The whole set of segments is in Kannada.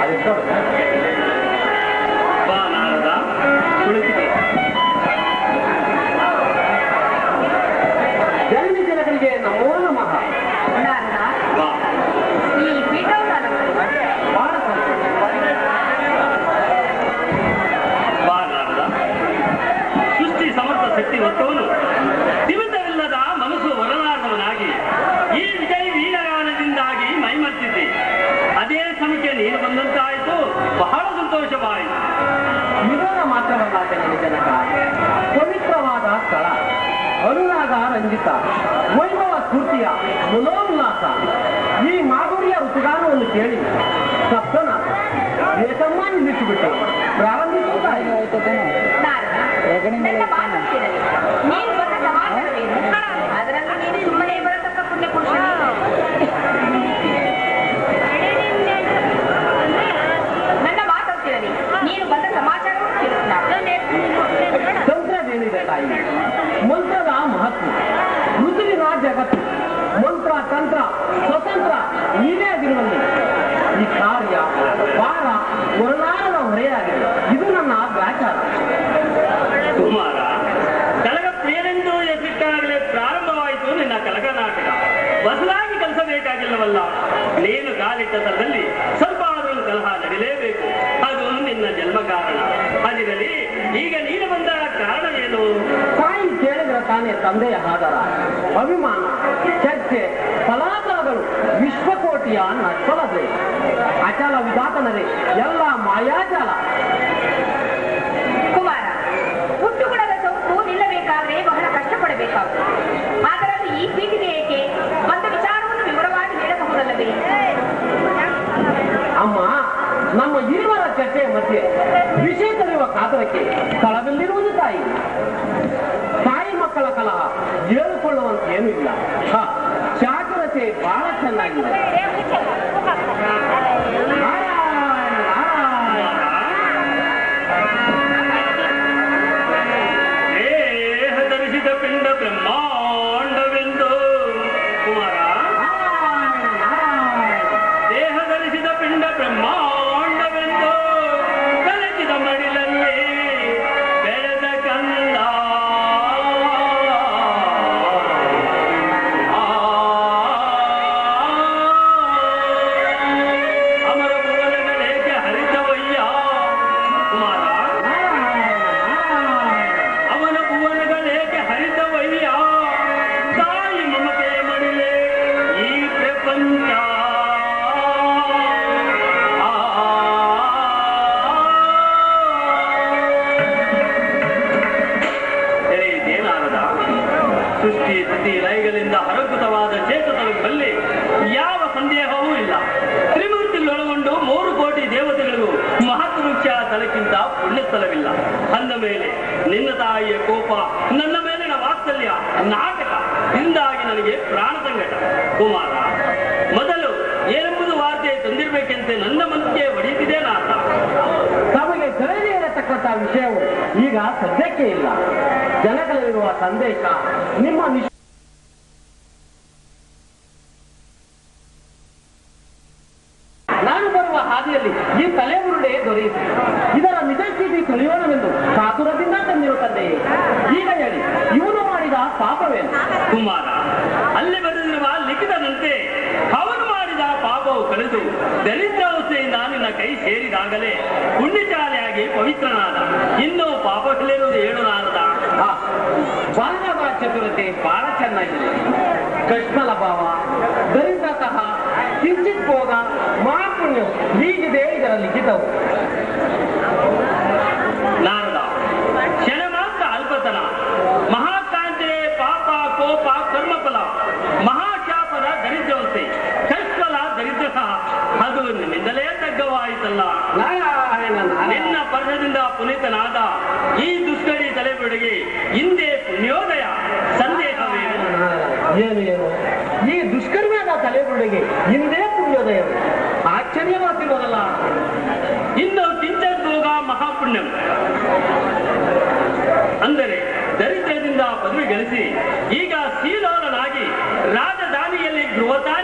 I discovered that. ಅನುರಾಗ ರಂಜಿತ ವೈಭವ ಸ್ಫೂರ್ತಿಯ ಮನೋಲ್ಲಾಸ ಈ ಮಾಧುರ್ಯ ಋತುಗಾನವನ್ನು ಕೇಳಿ ಸಪ್ತನಾಥ ಏಕಮ್ಮ ನಿಲ್ಲಿಸಿಬಿಟ್ಟು ಪ್ರಾರಂಭಿಸುತ್ತಾಯಿ ಕಲಿಸಬೇಕಾಗಿಲ್ಲವಲ್ಲ ನೀನು ಕಾಲಿಟ್ಟದಲ್ಲಿ ಸ್ವಲ್ಪ ಆದರೂ ಕಲಹ ನಡಿಲೇಬೇಕು. ಅದು ನಿನ್ನ ಜನ್ಮ ಕಾರಣ ಅದಿರಲಿ ಈಗ ನೀನು ಬಂದ ಕಾರಣವೇನು ತಾಯಿ ಕೇಳಿದ್ರೆ ತಾನೇ ತಂದೆಯ ಆಧಾರ. ಅಭಿಮಾನ ಚರ್ಚೆ ಫಲಾಫಲಗಳು ವಿಶ್ವಕೋಟಿಯ ನಷ್ಟಲದೆ ಅಚಲ ಉದಾತನರೇ ಎಲ್ಲ ಮಾಯಾಜಾಲ. ಕುಮಾರ ಹುಟ್ಟುಗುಣದ ಸೊಪ್ಪು ನಿಲ್ಲಬೇಕಾದ್ರೆ ಬಹಳ ಕಷ್ಟಪಡಬೇಕಾಗುತ್ತದೆ ಆದರೆ ಈ ಪೀಠಿಗೆ ಚರ್ಚೆಯ ಮಧ್ಯೆ ವಿಷಯ ತಿಳಿಯುವ ಕಾತರಕ್ಕೆ ಸ್ಥಳದಲ್ಲಿರುವುದು ತಾಯಿ. ತಾಯಿ ಮಕ್ಕಳ ಕಲಹ ಹೇಳಿಕೊಳ್ಳುವಂತ ಏನೂ ಇಲ್ಲ ಚಾತುರತೆ ಬಹಳ ಚೆನ್ನಾಗಿದೆ. ತಂದಿರ್ಬೇಕೆಂತೆ ನನ್ನ ಮನಸ್ಸಿಗೆ ಒಡೆಯುತ್ತಿದೆ ನಾಥ ತಮಗೆ ಕಳೆದೇ ಇರತಕ್ಕಂತಹ ವಿಷಯವು ಈಗ ಸದ್ಯಕ್ಕೆ ಇಲ್ಲ. ಜನಗಳಲ್ಲಿರುವ ಸಂದೇಶ ನಿಮ್ಮ ಕೃಷ್ಣಲ ಭಾವ ದರಿದ್ರತಃ ಕಿಂಚಿತ್ ಬೋಧ ಮಹಾಪುಣ್ಯ ಹೀಗಿದೆ ಇದರ ಲಿಖಿತವು ನಾರದ ಕ್ಷಣ ಮಾತ್ರ ಅಲ್ಪತನ ಮಹಾಕಾಂತೆ ಪಾಪ ಕೋಪ ಕರ್ಮಫಲ ಮಹಾಶಾಪದ ದರಿದ್ರವಸ್ಥೆ ಕಷ್ಟಲ ದರಿದ್ರ ಸಹ ಅದು ನಿನ್ನಿಂದಲೇ ತಗ್ಗವಾಯಿತಲ್ಲ. ನಿನ್ನ ಪರ್ಣದಿಂದ ಪುನೀತನಾದ ಈ ದುಷ್ಕಡಿ ತಲೆಬುಡಿಗೆ ಹಿಂದೆ ಪುಣ್ಯೋದಯ ಸಂದೇಹವೇನು ಏನು ಏನು ಈ ದುಷ್ಕರ್ಮದ ತಲೆಬುಡಿಗೆ ಹಿಂದೆ ಪುಣ್ಯೋದಯ. ಆಶ್ಚರ್ಯ ಆಶ್ಚರ್ಯವಾಗ್ತಿರೋದಲ್ಲ ಇನ್ನು ಕಿಂಚೋಗ ಮಹಾಪುಣ್ಯಂ. ಅಂದರೆ ದರಿದ್ರದಿಂದ ಪದವಿ ಗಳಿಸಿ ಈಗ ಸೀಲೋಲನಾಗಿ ರಾಜಧಾನಿಯಲ್ಲಿ ಗೃಹತಾ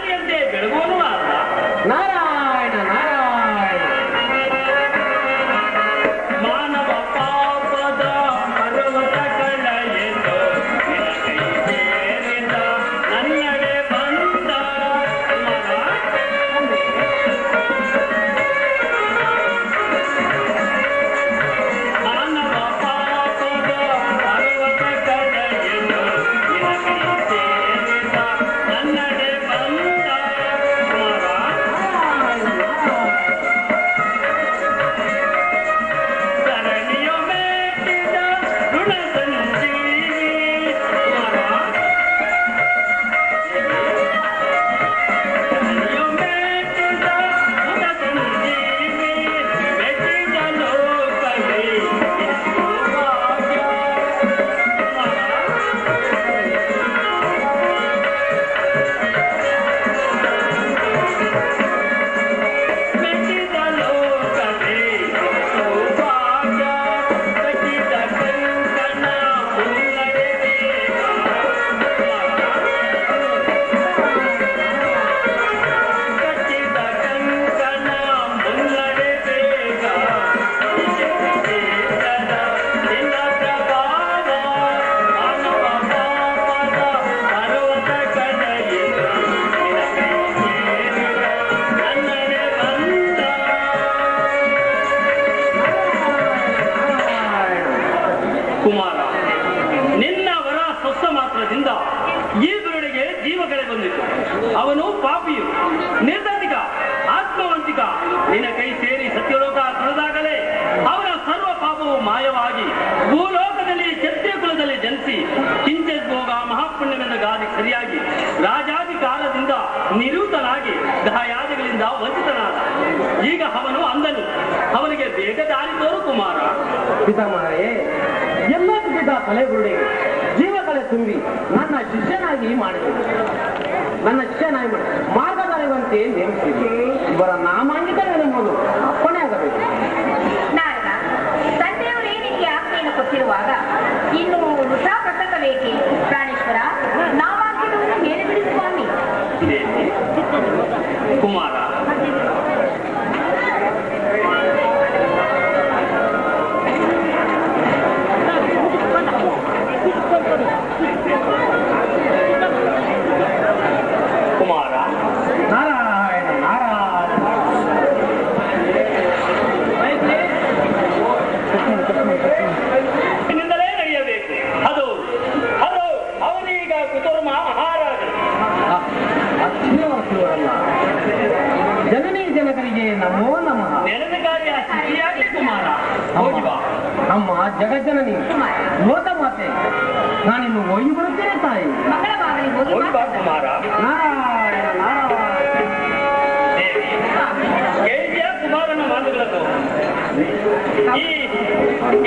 ದಾಯಾದಿಗಳಿಂದ ವಂಚಿತನಾದ. ಈಗ ಅವನು ಅಂದನು, ಅವನಿಗೆ ಬೇಗ ದಾರಿ ತೋರು ಕುಮಾರ. ಪಿತಾಮಹರೇ, ಎಲ್ಲ ಕುಟಿದ ಜೀವ ತುಂಬಿ ನನ್ನ ಶಿಷ್ಯನಾಗಿ ಮಾಡಿದೆ. ನನ್ನ ಶಿಷ್ಯನಾಗಿ ಮಾಡಿ ಮಾರ್ಗದಾರಿವಂತೆ ನೇಮಿಸಿದ್ರು ಇವರ ನಾಮಾಂಗಿತವೇನೆಂಬುದು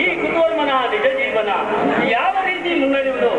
ಈ ಗುರುವನ್ನು ನಿಜ ಜೀವನ ಯಾವ ರೀತಿ ಮುನ್ನಡೆಯುವುದು